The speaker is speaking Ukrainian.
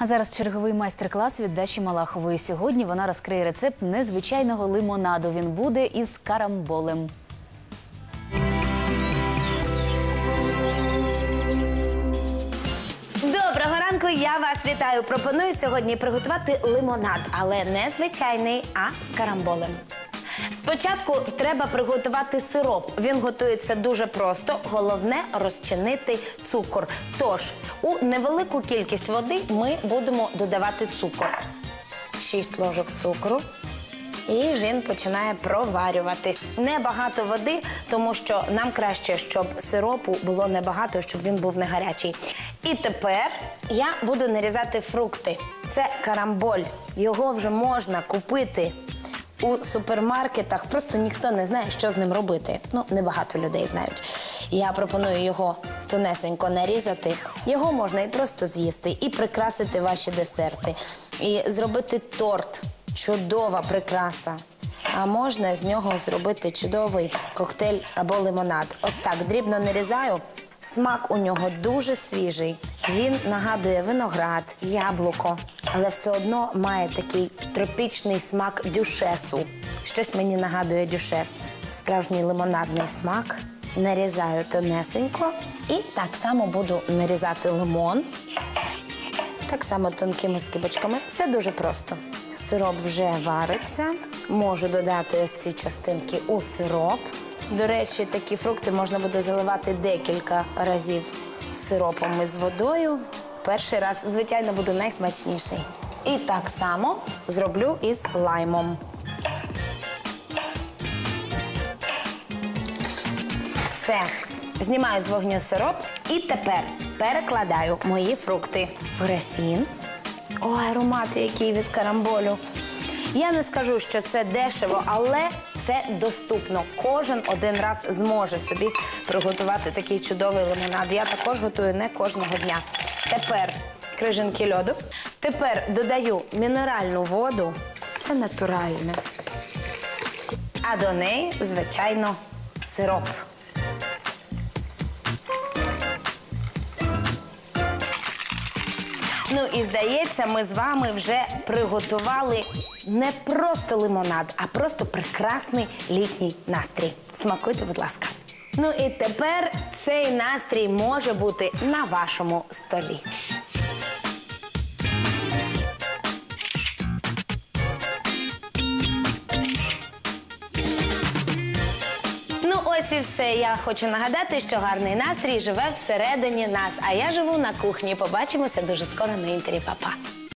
А зараз черговий майстер-клас від Даші Малахової. Сьогодні вона розкриє рецепт незвичайного лимонаду. Він буде із карамболем. Доброго ранку, я вас вітаю. Пропоную сьогодні приготувати лимонад, але не звичайний, а з карамболем. Спочатку треба приготувати сироп. Він готується дуже просто. Головне розчинити цукор. Тож у невелику кількість води ми будемо додавати цукор. 6 ложок цукру. І він починає проварюватись. Небагато води, тому що нам краще, щоб сиропу було небагато, щоб він був не гарячий. І тепер я буду нарізати фрукти. Це карамболь. Його вже можна купити у супермаркетах. Просто ніхто не знає, що з ним робити. Ну, небагато людей знають. Я пропоную його тонесенько нарізати. Його можна і просто з'їсти, і прикрасити ваші десерти, і зробити торт. Чудова прикраса. А можна з нього зробити чудовий коктейль або лимонад. Ось так дрібно нарізаю. Смак у нього дуже свіжий. Він нагадує виноград, яблуко, але все одно має такий тропічний смак дюшесу. Щось мені нагадує дюшес. Справжній лимонадний смак. Нарізаю тонесенько і так само буду нарізати лимон. Так само тонкими скибочками. Все дуже просто. Сироп вже вариться. Можу додати ось ці частинки у сироп. До речі, такі фрукти можна буде заливати декілька разів сиропом із водою. Перший раз, звичайно, буде найсмачніший. І так само зроблю із лаймом. Все. Знімаю з вогню сироп і тепер перекладаю мої фрукти в графін. Ой, аромат який від карамболю. Я не скажу, що це дешево, але це доступно. Кожен один раз зможе собі приготувати такий чудовий лимонад. Я також готую не кожного дня. Тепер крижинки льоду. Тепер додаю мінеральну воду. Це натуральне. А до неї, звичайно, сироп. Ну і здається, ми з вами вже приготували не просто лимонад, а просто прекрасний літній настрій. Смакуйте, будь ласка. Ну і тепер цей настрій може бути на вашому столі. Ось і все. Я хочу нагадати, що гарний настрій живе всередині нас. А я живу на кухні. Побачимося дуже скоро на інтері. Па-па.